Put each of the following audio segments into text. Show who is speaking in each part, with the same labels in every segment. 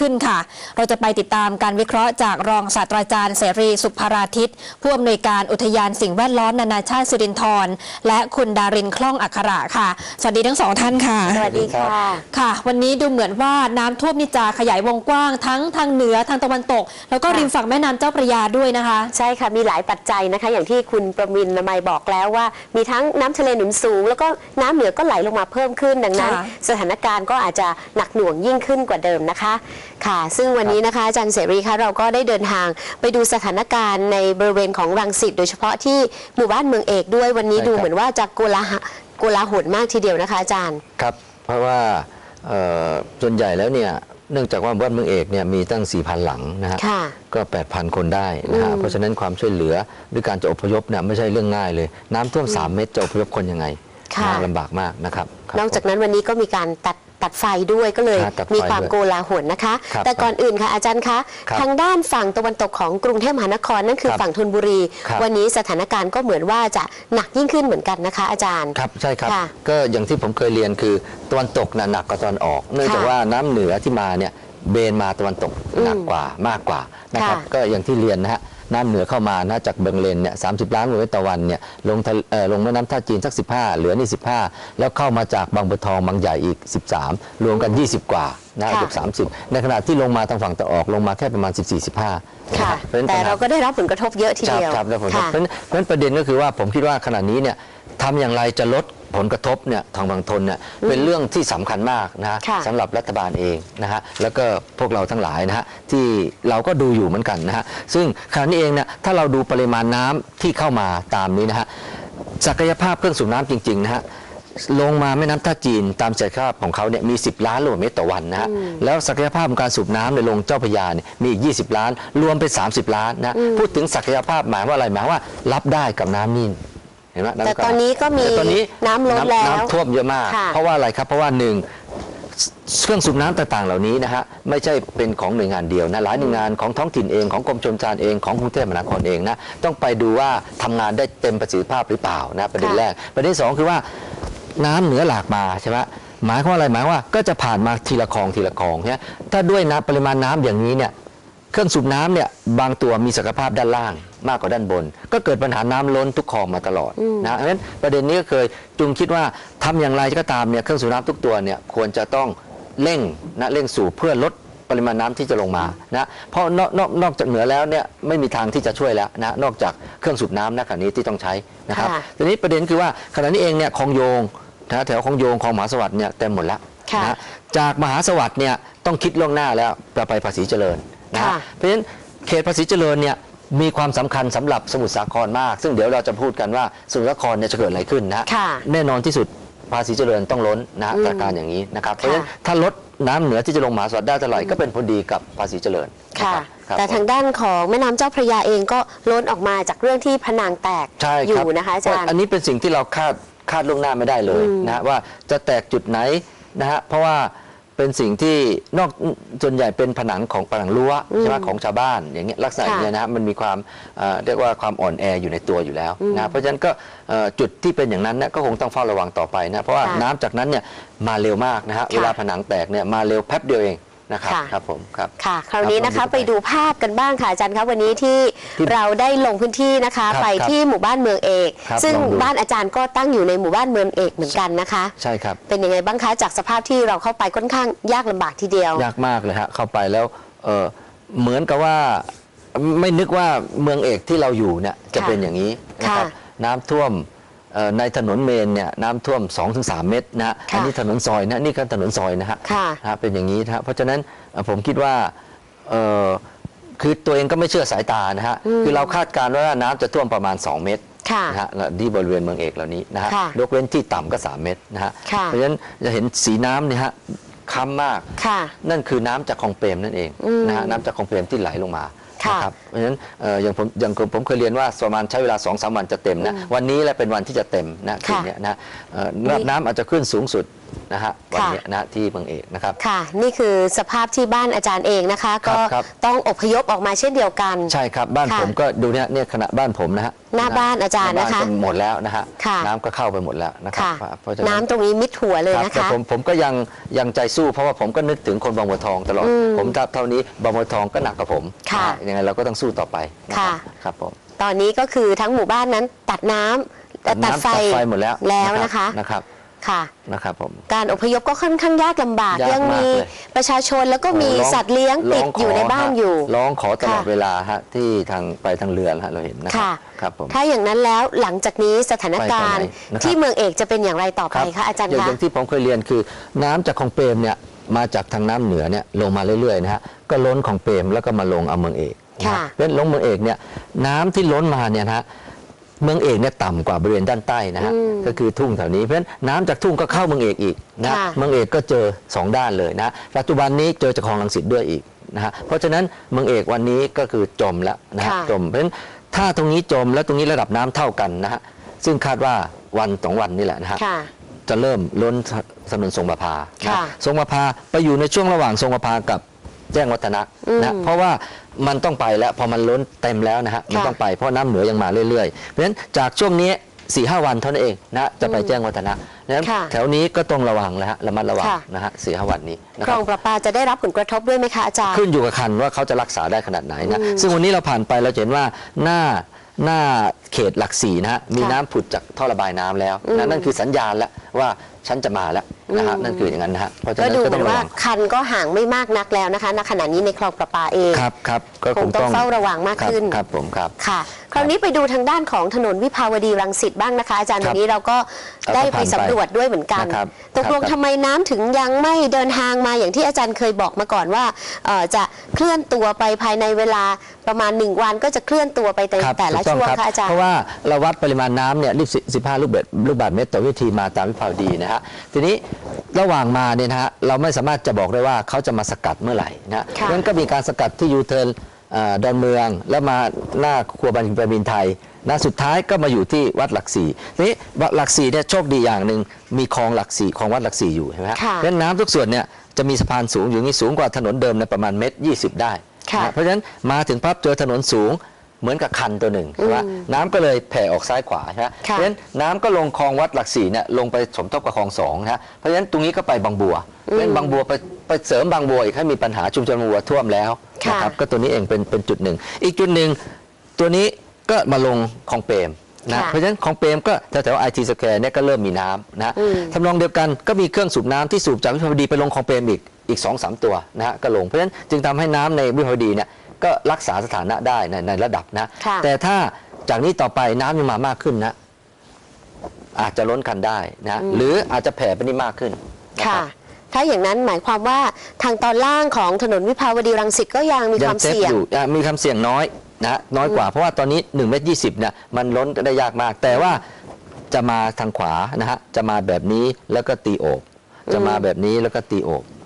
Speaker 1: ขึ้นค่ะ เราจะไปติดตามการวิเคราะห์จากรองศาสตราจารย์เสรีสุภาราทิตผู้อำนวยการอุทยานสิ่งแวดล้อมนานาชาติสิรินธรและคุณดารินคล่องอัคระค่ะ สวัสดีทั้งสองท่านค่ะ
Speaker 2: สวัสดีค่ะ
Speaker 1: ค่ะ วันนี้ดูเหมือนว่าน้ำท่วมนี่จะขยายวงกว้างทั้งทางเหนือทางตะวันตก แล้วก็
Speaker 2: ค่ะ
Speaker 1: ริมฝั่งแม่น้ำเจ้าพระยาด้วยนะคะ
Speaker 2: ใช่ค่ะมีหลายปัจจัยนะคะ อย่างที่คุณประมินนามัยบอกแล้วว่า มีทั้งน้ำทะเลหนุนสูง แล้วก็น้ำเหนือก็ไหลลงมาเพิ่มขึ้นดังนั้น
Speaker 1: ค่ะ
Speaker 2: สถานการณ์ก็อาจจะหนักหน่วงยิ่งขึ้นกว่าเดิมนะคะ ค่ะ ซึ่งวันนี้นะคะอาจารย์เสรีคะเราก็ได้เดินทางไปดูสถานการณ์ในบริเวณของรังสิตโดยเฉพาะที่หมู่บ้านเมืองเอกด้วยวันนี้
Speaker 3: ใช่
Speaker 2: ดู
Speaker 3: ครับ
Speaker 2: เหมือนว่าจะโกลาหะโกลาหลมากทีเดียวนะคะอาจารย์
Speaker 3: ครับ เพราะว่าเอ่อส่วนใหญ่แล้วเนี่ยเนื่องจากว่าบ้านเมืองเอกเนี่ยมีตั้ง 4,000 หลังนะฮะ
Speaker 2: ค่ะ
Speaker 3: ก็ 8,000 คนได้นะฮะ
Speaker 2: อืม
Speaker 3: เพราะฉะนั้นความช่วยเหลือหรือการจะอพยพเนี่ยไม่ใช่เรื่องง่ายเลย น้ำท่วม 3 เมตรจะอพยพคนยังไง
Speaker 2: ค่ะ
Speaker 3: นะลำบากมากนะครับครับ
Speaker 2: นอกจากนั้นวันนี้ก็มีการตัด ตัดไฟด้วยก็เลย
Speaker 3: ครับตัดไฟ
Speaker 2: มีความ
Speaker 3: ด้วย
Speaker 2: โกลาหลนะคะ
Speaker 3: ครับ
Speaker 2: แต่ก่อนอื่นค่ะอาจารย์คะ
Speaker 3: ครับ
Speaker 2: ทางด้านฝั่งตะวันตกของกรุงเทพมหานครนั่นคือ
Speaker 3: ครับ
Speaker 2: ฝั่งธนบุรี
Speaker 3: ครับ
Speaker 2: วันนี้สถานการณ์ก็เหมือนว่าจะหนักยิ่งขึ้นเหมือนกันนะคะ อาจารย์
Speaker 3: ครับใช่ครับ
Speaker 2: ค่ะ
Speaker 3: ก็อย่างที่ผมเคยเรียนคือตะวันตกน่ะหนักกว่าตะวันออก เนื่องจาก
Speaker 2: ค่ะ
Speaker 3: ว่าน้ำเหนือที่มาเนี่ยเบนมาตะวันตก
Speaker 2: อืม
Speaker 3: หนักกว่ามากกว่านะครับ
Speaker 2: ค่ะ
Speaker 3: ก็อย่างที่เรียนนะฮะ น้ำเหนือเข้ามานะจากเบงเลนเนี่ยสาล้านลูกเมตรต่อวันเนี่ยลงทะเอ่อลงแม่น้ำท่าจีนสัก 15 เหลือนี่ 15 แล้วเข้ามาจากบางบัวทองบางใหญ่อีก 13 รวมกัน 20 กว่านะ
Speaker 2: ค่ะ
Speaker 3: เกือบ30 ในขณะที่ลงมาทางฝั่งตะออกลงมาแค่ประมาณ 14-15
Speaker 2: ค่ะ
Speaker 3: เพราะฉะนั้น
Speaker 2: แต่
Speaker 3: ปัญห
Speaker 2: เราก็ได้รับผลกระทบเยอะที
Speaker 3: ครับ
Speaker 2: เดียว
Speaker 3: ครับแล้วผม
Speaker 2: ค่ะ
Speaker 3: เพราะฉะนั้นเพราะฉะนั้นประเด็นก็คือว่าผมคิดว่าขณะนี้เนี่ยทำอย่างไรจะลด ผลกระทบเนี่ยทางบางทนเนี่ยเป็นเรื่องที่สำคัญมากนะฮะ
Speaker 2: ค่ะ
Speaker 3: สำหรับรัฐบาลเองนะฮะแล้วก็พวกเราทั้งหลายนะฮะที่เราก็ดูอยู่เหมือนกันนะฮะซึ่งขณะนี้เองเนี่ยถ้าเราดูปริมาณน้ำที่เข้ามาตามนี้นะฮะศักยภาพเครื่องสูบน้ำจริงๆนะฮะลงมาแม่น้ำท่าจีนตามศักยภาพของเขาเนี่ยมี 10 ล้านลูกบาศก์เมตรต่อวันนะฮะแล้วศักยภาพของการสูบน้ำในลงเจ้าพระยาเนี่ยมีอีก 20 ล้าน รวมเป็น 30 ล้านนะพูดถึงศักยภาพหมายว่าอะไรหมายว่า รับได้กับน้ำนี่ เห็นไหมำ
Speaker 2: แต่ตอนนี้ก็มี
Speaker 3: แต่ตอนนี้
Speaker 2: น้ำลดแล้ว
Speaker 3: น้ำท่วมเยอะมาก
Speaker 2: ค่ะ
Speaker 3: เพราะว่าอะไรครับ เพราะว่าหนึ่งเครื่องสูบน้ำต่างๆเหล่านี้นะฮะไม่ใช่เป็นของหน่วยงานเดียวนะหลายหน่วยงานของท้องถิ่นเองของกรมชลประทานเองของกรุงเทพมหานครเองนะต้องไปดูว่าทำงานได้เต็มประสิทธิภาพหรือเปล่านะประเด็น
Speaker 2: ค่ะ
Speaker 3: แรก ประเด็นที่สองคือว่าน้ำเหนือหลากมาใช่ไหมหมายความว่าอะไรหมายว่าก็จะผ่านมาทีละคลองทีละคลองเนี่ยถ้าด้วยน้ำปริมาณน้ำอย่างนี้เนี่ย เครื่องสูบน้ำเนี่ยบางตัวมีศักยภาพด้านล่างมากกว่าด้านบน ก็เกิดปัญหาน้ำล้นทุกคลองมาตลอดนะเพราะฉะนั้นประเด็นนี้ก็เคยจุงคิดว่าทำอย่างไรก็ตามเนี่ยเครื่องสูบน้ำทุกตัวเนี่ยควรจะต้องเร่งนะเร่งสูบเพื่อลดปริมาณน้ำที่จะลงมานะเพราะนอกนอกนอกจากเหนือแล้วเนี่ยไม่มีทางที่จะช่วยแล้วนะนอกจากเครื่องสูบน้ำณขณะนี้ที่ต้องใช้นะครับ
Speaker 2: ค่ะ
Speaker 3: ทีนี้ประเด็นคือว่าขณะนี้เองเนี่ยคลองโยงนะแถวคลองโยงคลองมหาสวัสดิ์เนี่ยเต็มหมดแล้ว
Speaker 2: ค่ะ
Speaker 3: นะจากมหาสวัสดิ์เนี่ยต้องคิดล่วงหน้าแล้วจะไปภาษีเจริญ นะฮะ
Speaker 2: ค่ะ
Speaker 3: เพราะฉะนั้นเขตภาษีเจริญเนี่ยมีความสำคัญสำหรับสมุทรสาครมาก ซึ่งเดี๋ยวเราจะพูดกันว่าสมุทรสาครเนี่ยจะเกิดอะไรขึ้นนะฮะ
Speaker 2: ค่ะ
Speaker 3: แน่นอนที่สุดภาษีเจริญต้องล้นนะฮะ
Speaker 2: อืม
Speaker 3: สถานการณ์อย่างนี้นะครับเพราะฉะนั้นถ้าลดน้ำเหนือที่จะลงมหาสวัสดิ์ได้เท่าไหร่ก็เป็นผลดีกับภาษีเจริญ
Speaker 2: ค่ะ
Speaker 3: นะครับครับ
Speaker 2: แต่ทางด้านของแม่น้ำเจ้าพระยาเองก็ล้นออกมาจากเรื่องที่ผนังแตก
Speaker 3: ใช่
Speaker 2: อ
Speaker 3: ครั
Speaker 2: ยู่
Speaker 3: บ
Speaker 2: นะคะอาจารย์
Speaker 3: อันนี้เป็นสิ่งที่เราคาดคาดล่วงหน้าไม่ได้เลย
Speaker 2: อืม
Speaker 3: นะฮะว่าจะแตกจุดไหนนะฮะเพราะว่า เป็นสิ่งที่นอกส่วนใหญ่เป็นผนังของผนังรั้วใช่ไหมของชาวบ้านอย่างเงี้ยลักษณะอย่างเงี้ยนะฮะมันมีความเอ่อเรียกว่าความอ่อนแออยู่ในตัวอยู่แล้วนะเพราะฉะนั้นก็เอ่อจุดที่เป็นอย่างนั้นเนี่ยก็คงต้องเฝ้าระวังต่อไปนะเพราะว่า
Speaker 2: ค่ะ
Speaker 3: น้ำจากนั้นเนี่ยมาเร็วมากนะฮะ
Speaker 2: ค่ะ
Speaker 3: เวลาผนังแตกเนี่ยมาเร็วแป๊บเดียวเอง นะครับ
Speaker 2: ค่ะ
Speaker 3: ครับผมครับ
Speaker 2: ค่ะ คราวนี้นะ
Speaker 3: ครั
Speaker 2: คะ
Speaker 3: บ
Speaker 2: ไปดูภาพกันบ้างค่ะอาจารย์ครับวันนี้ที่
Speaker 3: ที่
Speaker 2: เราได้ลงพื้นที่นะคะ
Speaker 3: ครับ
Speaker 2: ไปที่หมู่บ้านเมืองเอก
Speaker 3: ครับ
Speaker 2: ซึ่ง
Speaker 3: ลองดู
Speaker 2: บ้านอาจารย์ก็ตั้งอยู่ในหมู่บ้านเมืองเอกเหมือนกันนะคะ
Speaker 3: ใช่ครับ
Speaker 2: เป็นยังไงบ้างคะจากสภาพที่เราเข้าไปค่อนข้างยากลำบากทีเดียว
Speaker 3: ยากมากเลยฮะเข้าไปแล้วเออเหมือนกับว่าไม่นึกว่าเมืองเอกที่เราอยู่เนี่ยจะ
Speaker 2: ค่ะ
Speaker 3: เป็นอย่างนี้นะครับ
Speaker 2: ค่ะ
Speaker 3: น้ำท่วมเอ่อ ในถนนเมนเนี่ยน้ำท่วม 2-3 เมตรนะฮะ
Speaker 2: ค่ะ
Speaker 3: อันนี้ถนนซอยนะนี่ก็ถนนซอยนะฮะ
Speaker 2: ค่ะ
Speaker 3: นะฮะเป็นอย่างนี้นะฮะเพราะฉะนั้นเอ่อผมคิดว่าเอ่อคือตัวเองก็ไม่เชื่อสายตานะฮะคือเราคาดการณ์ว่าน้ำจะท่วมประมาณ 2 เมตร
Speaker 2: ค่ะ
Speaker 3: นะฮะที่บริเวณเมืองเอกเหล่านี้นะฮะ
Speaker 2: ค่ะ
Speaker 3: ยกเว้นที่ต่ำก็ 3 เมตรนะฮะ
Speaker 2: ค่ะ
Speaker 3: เพราะฉะนั้นจะเห็นสีน้ำเนี่ยฮะค้ำมาก
Speaker 2: ค่ะ
Speaker 3: นั่นคือน้ำจากคลองเปรมนั่นเอง
Speaker 2: อืม
Speaker 3: นะฮะน้ำจากคลองเปรมที่ไหลลงมา
Speaker 2: ค่ะ
Speaker 3: นะครับเพราะฉะนั้นเอ่ออย่างผมอย่างผมเคยเรียนว่าประมาณใช้เวลา2อสวันจะเต็มนะวันนี้แหละเป็นวันที่จะเต็มนะคืน
Speaker 2: ค่ะ
Speaker 3: เนี้ยนะเอ่อระดับน้ำอาจจะขึ้นสูงสุด นะฮะวันเนี้ยนะที่เมืองเอกนะครับ
Speaker 2: ค่ะ นี่คือสภาพที่บ้านอาจารย์เองนะคะ ก็
Speaker 3: ครับ
Speaker 2: ต้องอพยพออกมาเช่นเดียวกัน
Speaker 3: ใช่ครับบ้าน
Speaker 2: ค่ะ
Speaker 3: ผมก็ดูเนี่ยเนี่ยขณะบ้านผมนะฮะ
Speaker 2: หน้าบ้านอาจารย์
Speaker 3: หบ้
Speaker 2: นะคะ
Speaker 3: ก็หมดแล้วนะฮะ
Speaker 2: ค่ะ
Speaker 3: น้ำก็เข้าไปหมดแล้วนะครั
Speaker 2: ค่ะ
Speaker 3: เพราะฉะนั้น
Speaker 2: น้ำตรงนี้มิดหัวเลย
Speaker 3: ครับ
Speaker 2: นะ
Speaker 3: แต่
Speaker 2: คะ
Speaker 3: ผมผมก็ยังยังใจสู้เพราะว่าผมก็นึกถึงคนบางบัวทองตลอด
Speaker 2: อืม
Speaker 3: ผมถ้าเท่านี้บางบัวทองก็หนักกว่าผม
Speaker 2: ค่ะ
Speaker 3: นฮยังไงเราก็ต้องสู้ต่อไปนะครับ
Speaker 2: ค่ะ
Speaker 3: ครับผม
Speaker 2: ตอนนี้ก็คือทั้งหมู่บ้านนั้นตัดน้ำตัด
Speaker 3: น้ำ
Speaker 2: ไฟ
Speaker 3: ตัดไฟหมดแล้ว
Speaker 2: แล้วนะคะ
Speaker 3: นะครับ
Speaker 2: ค่ะ
Speaker 3: นะครับผม
Speaker 2: การอพยพก็ค่อนข้างยากลำบาก
Speaker 3: ยาก
Speaker 2: ยังมี
Speaker 3: มากเลย
Speaker 2: ประชาชนแล้วก็มี
Speaker 3: ร้อง
Speaker 2: สัตว์เลี้ยงติด
Speaker 3: ร้ข
Speaker 2: อยู่ในบ้าน
Speaker 3: ฮะ
Speaker 2: อยู่
Speaker 3: ร้องขอตลอด
Speaker 2: ค่ะ
Speaker 3: เวลาฮะที่ทางไปทางเรือฮะเราเห็นนะครั
Speaker 2: ค่ะ
Speaker 3: ครับผม
Speaker 2: ถ้าอย่างนั้นแล้วหลังจากนี้สถานการณ์
Speaker 3: ไปไปไหนนะครับ
Speaker 2: ที่เมืองเอกจะเป็นอย่างไรต่อไป
Speaker 3: รับ
Speaker 2: คะอาจารย์
Speaker 3: ย่ง
Speaker 2: คะ
Speaker 3: อย่างที่ผมเคยเรียนคือ น้ำจากคลองเปรมเนี่ยมาจากทางน้ำเหนือเนี่ยลงมาเรื่อยๆนะฮะก็ล้นของเปรมแล้วก็มาลงเอาเมืองเอกนะฮะ
Speaker 2: ค่ะ
Speaker 3: เพราะฉะนั้นลงเมืองเอกเนี่ยน้ำที่ล้นมาเนี่ยนะฮะ เมืองเอกเนี่ยต่ำกว่าบริเวณด้านใต้นะฮะ
Speaker 2: อืม
Speaker 3: ก็คือทุ่งแถวนี้เพราะฉะนั้นน้ำจากทุ่งก็เข้าเมืองเอกอีกนะ
Speaker 2: ค่ะ
Speaker 3: เมืองเอกก็เจอสองด้านเลยนะปัจจุบันนี้เจอจากคลองลังสิตด้วยอีกนะฮะเพราะฉะนั้นเมืองเอกวันนี้ก็คือจมแล้วนะฮะ
Speaker 2: ค่ะ
Speaker 3: จมเพราะฉะนั้นถ้าตรงนี้จมแล้วตรงนี้ระดับน้ำเท่ากันนะฮะซึ่งคาดว่าวันสองวันนี่แหละนะฮะ
Speaker 2: ค่ะ
Speaker 3: จะเริ่มล้นถนนทรงประพา
Speaker 2: ค่ะ
Speaker 3: นะทรงประพาไปอยู่ในช่วงระหว่างทรงประพากับ แจ้งวัฒนะ
Speaker 2: อืม
Speaker 3: นะเพราะว่ามันต้องไปแล้วพอมันล้นเต็มแล้วนะฮะมัน
Speaker 2: ค่ะ
Speaker 3: ต้องไปเพราะน้ำเหนือยังมาเรื่อยๆ เพราะฉะนั้นจากช่วงนี้4ีหวันเท่านั้นเองนะจะไปแจ้งวัฒนะนั้น
Speaker 2: ค่ะ
Speaker 3: แถวนี้ก็ต้องระวังแล้วฮะระมัดระวัง
Speaker 2: ค่ะ
Speaker 3: นะฮะสี่ห้าวันนี้นะ
Speaker 2: ค
Speaker 3: ค
Speaker 2: ล
Speaker 3: รั
Speaker 2: อบงประปาจะได้รับผลกระทบด้วยไหมคะอาจารย์
Speaker 3: ขึ้นอยู่กับคันว่าเขาจะรักษาได้ขนาดไหนนะ
Speaker 2: อืม
Speaker 3: ซึ่งวันนี้เราผ่านไปเราจะเห็นว่าหน้าหน้าเขตหลักสี่นะฮะมี
Speaker 2: ค่ะ
Speaker 3: น้ำผุดจากท่อระบายน้ำแล้ว
Speaker 2: อืม
Speaker 3: นะนั่นคือสัญญาณแล้วว่าฉันจะมาแล้ว นะฮะ
Speaker 2: อืม
Speaker 3: นั่นคืออย่างนั้นนะฮะเพราะฉะ
Speaker 2: ก็
Speaker 3: นั้น
Speaker 2: ดู
Speaker 3: ก็
Speaker 2: เหมื
Speaker 3: ต้
Speaker 2: อ
Speaker 3: อง
Speaker 2: น
Speaker 3: ระ
Speaker 2: ว่า
Speaker 3: วัง
Speaker 2: คันก็ห่างไม่มากนักแล้วนะคะณขณะนี้ในคลองประปาเอง
Speaker 3: ครับครับก็
Speaker 2: ค
Speaker 3: ค
Speaker 2: ง
Speaker 3: ง
Speaker 2: ต้
Speaker 3: ต้
Speaker 2: อ
Speaker 3: องง
Speaker 2: เฝ้าระวังมาก
Speaker 3: ครับ
Speaker 2: ขึ้น
Speaker 3: ครับผมครับ
Speaker 2: ค่ะ คราวนี้ไปดูทางด้านของถนนวิภาวดีรังสิตบ้างนะคะ อาจารย์
Speaker 3: ครั
Speaker 2: วั
Speaker 3: บ
Speaker 2: นนี้เราก็ได้ไปสำรวจด้วยเหมือนกัน
Speaker 3: นะครับ
Speaker 2: ตกลง
Speaker 3: ครับ
Speaker 2: ทำไมน้ำถึงยังไม่เดินทางมาอย่างที่อาจารย์เคยบอกมาก่อนว่าเอ่อจะเคลื่อนตัวไปภายในเวลา ประมาณหนึ่งวันก็จะเคลื่อนตัวไปใน
Speaker 3: ครับ
Speaker 2: แต่ละ
Speaker 3: ถูกต้อง
Speaker 2: ช่วง
Speaker 3: ครับ
Speaker 2: ค่ะอาจาร
Speaker 3: เพ
Speaker 2: ย์
Speaker 3: ราะว่าเราวัดปริมาณน้ำเนี่ยรีบสิบห้าลูกบาศก์ลูกบาศก์เมตรต่อวินาทีมาตามวิภาวดีนะฮะทีนี้ระหว่างมาเนี่ยนะฮะเราไม่สามารถจะบอกได้ว่าเขาจะมาสกัดเมื่อไหร่นะฮะเพ
Speaker 2: ค่ะ
Speaker 3: ราะฉะนั้นก็มีการสกัดที่ยูเทิร์นดอนเมืองแล้วมาหน้าครัวบันทิงประมินไทยนะสุดท้ายก็มาอยู่ที่วัดหลักสี่ทีนี้วัดหลักสี่เนี่ยโชคดีอย่างหนึ่งมีคลองหลักสี่คลองวัดหลักสี่อยู่ใช่ไหมฮะ
Speaker 2: ค่ะ
Speaker 3: เพราะฉะนั้นน้ำทุกส่วนเนี่ยจะมีสะพานสูงอยู่นี่สูงกว่าถนนเดิมในประมาณเมตรยี่สิบได้
Speaker 2: ค่ะ
Speaker 3: นะ เพราะฉะนั้นมาถึงปั๊บเจอถนนสูงเหมือนกับคันตัวหนึ่งใช่ไหม
Speaker 2: อืม
Speaker 3: น้ำก็เลยแผ่ออกซ้ายขวาใช่ไหมเพ
Speaker 2: ค่ะ
Speaker 3: ราะฉะนั้นน้ำก็ลงคลองวัดหลักสี่เนี่ยลงไปสมทบกับคลองสองนะฮะเพราะฉะนั้นตรงนี้ก็ไปบางบัวเพราะฉะนั้นบางบัวไปไปเสริมบางบัวอีกให้มีปัญหาชุมชนบางบัวท่วมแล้ว
Speaker 2: ค่ะ
Speaker 3: นะครับก็ตัวนี้เองเป็นเป็นจุดหนึ่ง อีกจุดหนึ่งตัวนี้ก็มาลงคลองเปรมนะ
Speaker 2: ค่ะ
Speaker 3: เพราะฉะนั้นคลองเปรมก็แถวๆไอทีสแควร์เนี่ยก็เริ่มมีน้ำนะฮะ
Speaker 2: อืม
Speaker 3: ทำนองเดียวกันก็มีเครื่องสูบน้ำที่สูบจากวิภาวดีไปลงคลองเปรมอีก อีกสองสามตัวนะฮะก็ลง เพราะฉะนั้นจึงทำให้น้ำในวิภาวดีเนี่ยก็รักษาสถานะได้ในในระดับนะ
Speaker 2: ค่ะ
Speaker 3: แต่ถ้าจากนี้ต่อไปน้ำยังมามากขึ้นนะ อาจจะล้นคันได้นะ
Speaker 2: อืม
Speaker 3: หรืออาจจะแผ่ไปนี่มากขึ้นนะ
Speaker 2: ค่ะ
Speaker 3: รับ
Speaker 2: ถ้าอย่างนั้นหมายความว่าทางตอนล่างของถนนวิภาวดีรังสิตก็ยังมีความ
Speaker 3: ซฟ
Speaker 2: เสี่ยง
Speaker 3: อยู่อะมีความเสี่ยงน้อยนะน้อยกว่าเพราะว่าตอนนี้1เมตรยีเนี่ยมันล้นได้ยากมาก แต่ว่าจะมาทางขวานะฮะจะมาแบบนี้แล้วก็ตีโอบจะมาแบบนี้แล้วก็ตีโอบนะฮะ
Speaker 2: ค่ะ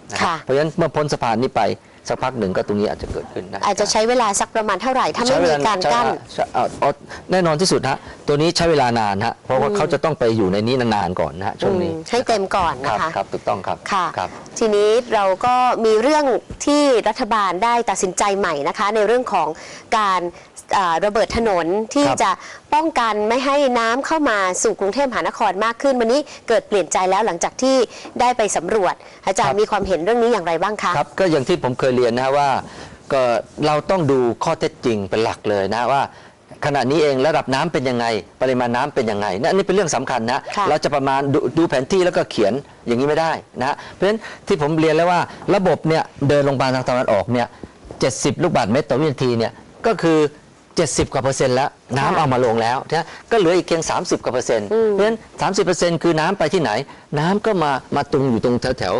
Speaker 3: เพราะฉะนั้นเมื่อพ้นสะพานนี้ไป สักพักหนึ่งก็ตรงนี้อาจจะเกิดขึ้นได้
Speaker 2: อาจจะใช้เวลาสักประมาณเท่าไหร่ถ้าไม่มีการ
Speaker 3: ใช้
Speaker 2: กั้น
Speaker 3: ใช้เอาเอาแน่นอนที่สุดฮะตัวนี้ใช้เวลานานฮะเพราะว่าเขาจะต้องไปอยู่ในนี้นานๆก่อนนะฮะช่วงนี้
Speaker 2: อืมให้เต็มก่อน
Speaker 3: ครั
Speaker 2: นะ
Speaker 3: บ
Speaker 2: คะ
Speaker 3: ครับถูกต้องครับ
Speaker 2: ค่ะ
Speaker 3: ครับ
Speaker 2: ทีนี้เราก็มีเรื่องที่รัฐบาลได้ตัดสินใจใหม่นะคะ ในเรื่องของการอ่าระเบิดถนนที่
Speaker 3: ครับ
Speaker 2: จะป้องกันไม่ให้น้ำเข้ามาสู่กรุงเทพมหานครมากขึ้น วันนี้เกิดเปลี่ยนใจแล้วหลังจากที่ได้ไปสำรวจ อาจารย์มีความเห็นเรื่องนี้อย่างไรบ้างคะ
Speaker 3: ครับก็อย่างที่ผมเคยเรียนนะฮะว่าก็เราต้องดูข้อเท็จจริงเป็นหลักเลยนะว่าขณะนี้เองระดับน้ำเป็นยังไง ปริมาณน้ำเป็นยังไงนะอันนี้เป็นเรื่องสำคัญนะ
Speaker 2: ค่ะ
Speaker 3: เราจะประมาณดดูแผนที่แล้วก็เขียนอย่างนี้ไม่ได้นะฮะเพราะฉะนั้นที่ผมเรียนแล้วว่าระบบเนี่ยเดินลงมาทางตะวันออกเนี่ย70ลูกบาศก์เมตรต่อวินาทีเนี่ยก็คือ 70 กว่าเปอร์เซ็นต์แล้วน้ำเอามาลงแล้วนะก็เหลืออีกเพียง 30 กว่าเปอร์เซ็นต์
Speaker 2: อืม
Speaker 3: เพราะฉะนั้น 30เปอร์เซ็นต์คือน้ำไปที่ไหน น้ำก็มามาตรงอยู่ตรงแถวแถว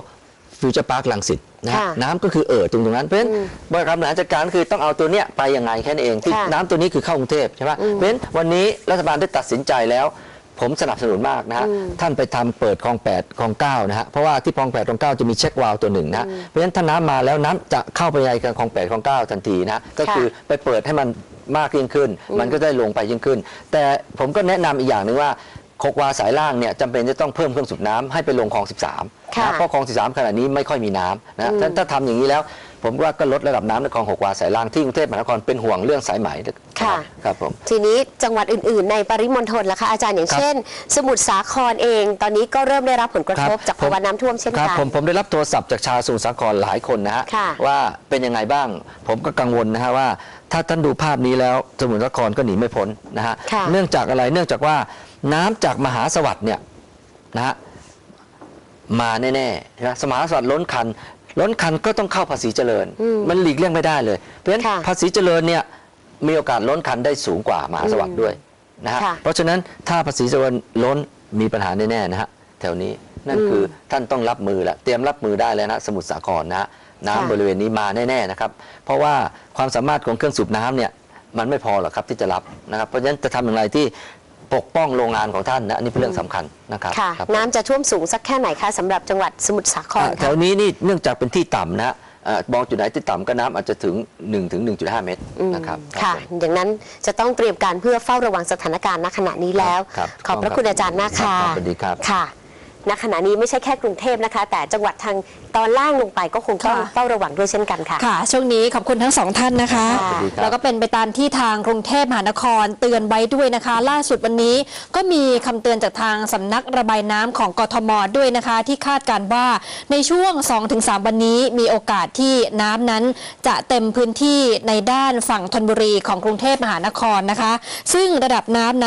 Speaker 3: ฟิวเจอร์พาร์คลังสิตนะ
Speaker 2: ค่ะ
Speaker 3: น้ำก็คือเอ่อตรงตรงนั้นเพราะฉะนั้น
Speaker 2: อืม
Speaker 3: บริการบริหารจัดการคือต้องเอาตัวเนี้ยไปยังไงแค่นั้นเองที่
Speaker 2: ค่ะ
Speaker 3: น้ำตัวนี้คือเข้ากรุงเทพใช่ไหม
Speaker 2: อืม
Speaker 3: เพราะฉะนั้นวันนี้รัฐบาลได้ตัดสินใจแล้ว ผมสนับสนุนมากนะฮะ
Speaker 2: อืม
Speaker 3: ท่านไปทำเปิดคลอง8คลอง9นะฮะเพราะว่าที่คลอง8คลอง9จะมีเช็ควาล์วตัวหนึ่งนะฮะเพราะฉะนั้นถ้าน้ำมาแล้วน้ำจะเข้าไปในคลอง8คลอง9ทันทีนะก็คือ ไปเปิดให้มันมากยิ่งขึ้น มันก็ได้ลงไปยิ่งขึ้น แต่ผมก็แนะนำอีกอย่างหนึ่งว่า โคกวาสายล่างเนี่ยจำเป็นจะต้องเพิ่มเครื่องสูบน้ำให้ไปลงคลอง 13
Speaker 2: ค่ะ
Speaker 3: นะเพราะคลอง 13 ขณะนี้ไม่ค่อยมีน้ำนะ
Speaker 2: อืม
Speaker 3: ถ้าถ้าทำอย่างนี้แล้ว ผมว่าก็ลดระดับน้ำในคลองหกวาสายล่างที่กรุงเทพมหานครเป็นห่วงเรื่องสายไหม
Speaker 2: ค่ะ
Speaker 3: ครับผม
Speaker 2: ทีนี้จังหวัดอื่น ๆ ในปริมณฑลล่ะคะอาจารย์อย่าง
Speaker 3: ครับ
Speaker 2: เช่น สมุทรสาครเอง ตอนนี้ก็เริ่มได้รับผลกระทบ
Speaker 3: ครับ
Speaker 2: จากภาวะน้ำท่วมเช่น
Speaker 3: ครับ
Speaker 2: กัน
Speaker 3: ผมผมได้รับโทรศัพท์จากชาวสมุทรสาครหลายคนนะฮะ
Speaker 2: ค่ะ
Speaker 3: ว่าเป็นยังไงบ้าง ผมก็กังวลนะฮะว่า ถ้าท่านดูภาพนี้แล้วสมุทรสาครก็หนีไม่พ้นนะฮะ
Speaker 2: ค่ะ
Speaker 3: เนื่องจากอะไรเนื่องจากว่า น้ำจากมหาสวัสดิ์เนี่ยนะฮะมาแน่ๆใช่ไหมสมหาสวัสดิ์ล้นคัน ล้นคันก็ต้องเข้าภาษีเจริญ มันหลีกเลี่ยงไม่ได้เลย เพราะฉะนั้น
Speaker 2: ค่ะ
Speaker 3: ภาษีเจริญเนี่ยมีโอกาสล้นคันได้สูงกว่ามหาสวัสดิ์ด้วยนะฮะ
Speaker 2: ค่ะ
Speaker 3: เพราะฉะนั้นถ้าภาษีเจริญล้นมีปัญหาแน่ๆนะฮะแถวนี้นั่นคือท่านต้องรับมือแล้วเตรียมรับมือได้แล้วนะสมุทรสาครนะฮะน้ำ
Speaker 2: ค่ะ
Speaker 3: บริเวณนี้มาแน่ๆนะครับ เพราะว่าความสามารถของเครื่องสูบน้ำเนี่ยมันไม่พอหรอกครับที่จะรับนะครับ เพราะฉะนั้นจะทำอย่างไรที่ ปกป้องโรงงานของท่านนะอันนี่เป็นเรื่องสำคัญนะครับ
Speaker 2: ค่ะ
Speaker 3: ครับ
Speaker 2: น้ำจะท่วมสูงสักแค่ไหนคะสำหรับจังหวัดสมุทรสาคร
Speaker 3: อ่าแถ
Speaker 2: คะ
Speaker 3: วนี้นี่เนื่องจากเป็นที่ต่ำนะฮะอ่ามองจุดไหนที่ต่ำก็น้ำอาจจะถึง1ถึง1.5 เมตร
Speaker 2: อืม
Speaker 3: นะครับ
Speaker 2: ค่ะ
Speaker 3: รับผม
Speaker 2: อย่างนั้นจะต้องเตรียมการเพื่อเฝ้าระวังสถานการณ์ณขณะนี้แล้ว
Speaker 3: ครับ
Speaker 2: ขอบพระคุณอาจารย์มากค่ะ
Speaker 3: ครับสวัสดีครับ
Speaker 2: ค่ะ ณขณะนี้ไม่ใช่แค่กรุงเทพนะคะ แต่จังหวัดทางตอนล่างลงไปก็คงต้อง
Speaker 1: ค่ะ
Speaker 2: เฝ้าระวังด้วยเช่นกันค่ะ
Speaker 1: ค่ะ ช่วงนี้ขอบคุณทั้งสองท่านนะคะ
Speaker 2: ค่ะ
Speaker 3: สวัสดีครับ
Speaker 1: แล้วก็เป็นไปตามที่ทางกรุงเทพมหานครเตือนไว้ด้วยนะคะ ล่าสุดวันนี้ก็มีคำเตือนจากทางสำนักระบายน้ำของกทมด้วยนะคะ ที่คาดการณ์ว่าในช่วง 2-3 วันนี้มีโอกาสที่น้ำนั้นจะเต็มพื้นที่ในด้านฝั่งธนบุรีของกรุงเทพมหานครนะคะ ซึ่งระดับน้ำ